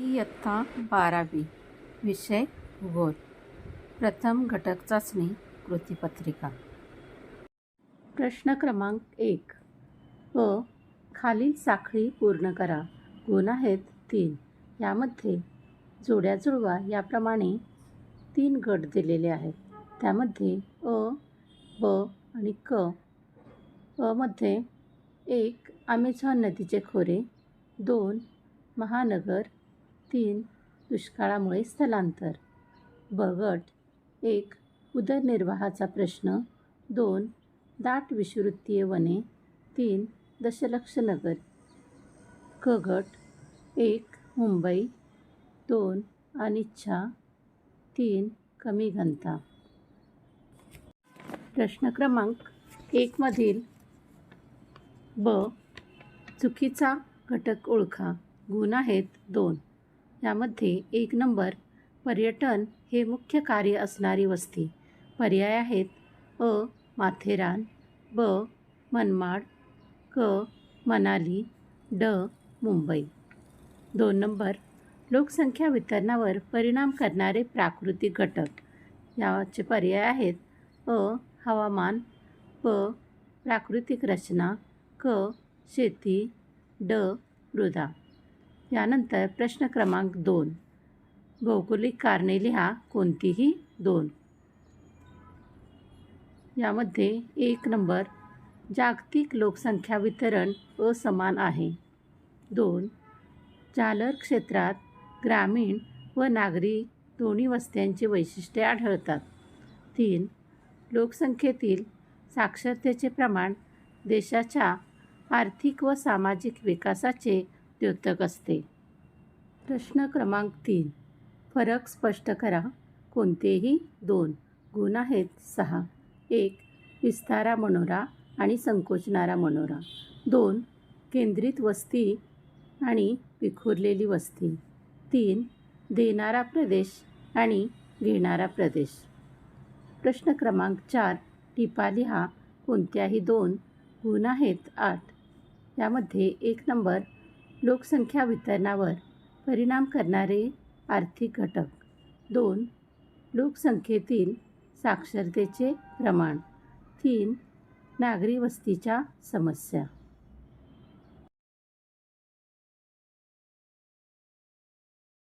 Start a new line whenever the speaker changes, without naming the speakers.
इयत्ता बारावी. विषय भूगोल. प्रथम घटक चाचणी कृतीपत्रिका. प्रश्न क्रमांक एक. अ. खालील साखळी पूर्ण करा. गुण आहेत तीन. यामध्ये जोड्या जुळवा याप्रमाणे तीन गट दिलेले आहेत. त्यामध्ये अ ब आणि क. अमध्ये एक आमेझॉन नदीचे खोरे दोन महानगर तीन दुष्काळामुळे स्थलांतर. ब गट एक उदरनिर्वाहाचा प्रश्न दोन दाट विषुवृत्तीय वने तीन दशलक्ष नगर. क गट एक मुंबई दोन अनिच्छा तीन कमी घनता. प्रश्न क्रमांक एकमधील ब चुकीचा घटक ओळखा. गुण आहेत दोन. यामध्ये एक नंबर पर्यटन हे मुख्य कार्य असणारी वस्ती. पर्याय आहेत अ माथेरान ब मनमाड क मनाली ड मुंबई. दोन नंबर लोकसंख्या वितरणावर परिणाम करणारे प्राकृतिक घटक. याचे पर्याय आहेत अ हवामान प प्राकृतिक रचना क शेती ड मृदा. यानंतर प्रश्न क्रमांक दोन. भौगोलिक कारणे लिहा कोणतीही दोन. यामध्ये एक नंबर जागतिक लोकसंख्या वितरण असमान आहे. दोन जालर क्षेत्रात ग्रामीण व नागरी दोन्ही वस्त्यांची वैशिष्ट्ये आढळतात. तीन लोकसंख्येतील साक्षरतेचे प्रमाण देशाच्या आर्थिक व सामाजिक विकासाचे द्योतक असते. प्रश्न क्रमांक तीन. फरक स्पष्ट करा. कोणतेही दोन. गुण आहेत सहा. एक विस्तारा मनोरा आणि संकोचणारा मनोरा. दोन केंद्रित वस्ती आणि विखुरलेली वस्ती. तीन देणारा प्रदेश आणि घेणारा प्रदेश. प्रश्न क्रमांक चार. टिपा लिहा कोणत्याही दोन गुण आहेत आठ. यामध्ये एक नंबर लोकसंख्या वितरणावर परिणाम करणारे आर्थिक घटक. दोन लोकसंख्येतील साक्षरतेचे प्रमाण. तीन नागरी वस्तीच्या समस्या.